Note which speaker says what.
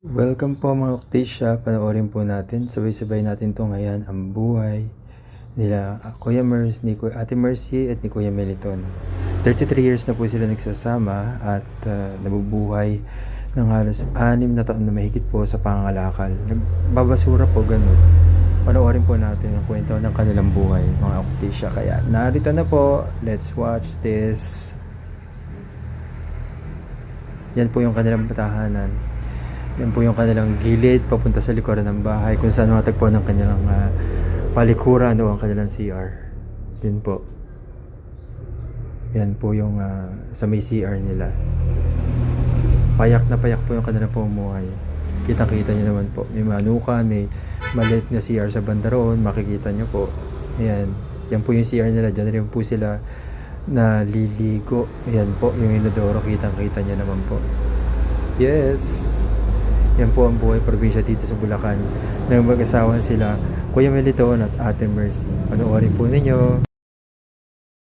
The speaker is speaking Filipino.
Speaker 1: Welcome po mga Octasia, panoorin po natin, sabay-sabay natin to ngayon ang buhay nila ah, Kuya Mercy, ni Kuya, Ate Mercy at ni Kuya Meliton. 33 years na po sila nagsasama at ah, nabubuhay ng halos anim na taon na mahigit po sa pangangalakal. Nagbabasura po ganun. Panoorin po natin ang kwento ng kanilang buhay mga Octasia. Kaya narito na po, let's watch this. Yan po yung kanilang patahanan. Yan po yung kanilang gilid papunta sa likuran ng bahay kung saan matagpuan ng kanilang ah, palikuran o ang kanilang CR. Yun po. Yan po yung ah, sa may CR nila. Payak na payak po yung kanilang pamumuhay. Kitang-kita nyo naman po. May manukan, may maliit na CR sa banda roon. Makikita nyo po. Ayan. Yan po yung CR nila. Diyan rin po sila naliligo. Ayan po yung inodoro. Kitang-kita nyo naman po. Yes. Yan po ang buhay probinsya dito sa Bulacan. Nang mag-asawa sila, Kuya Melitoon at Ate Mercy. Panoorin po ninyo.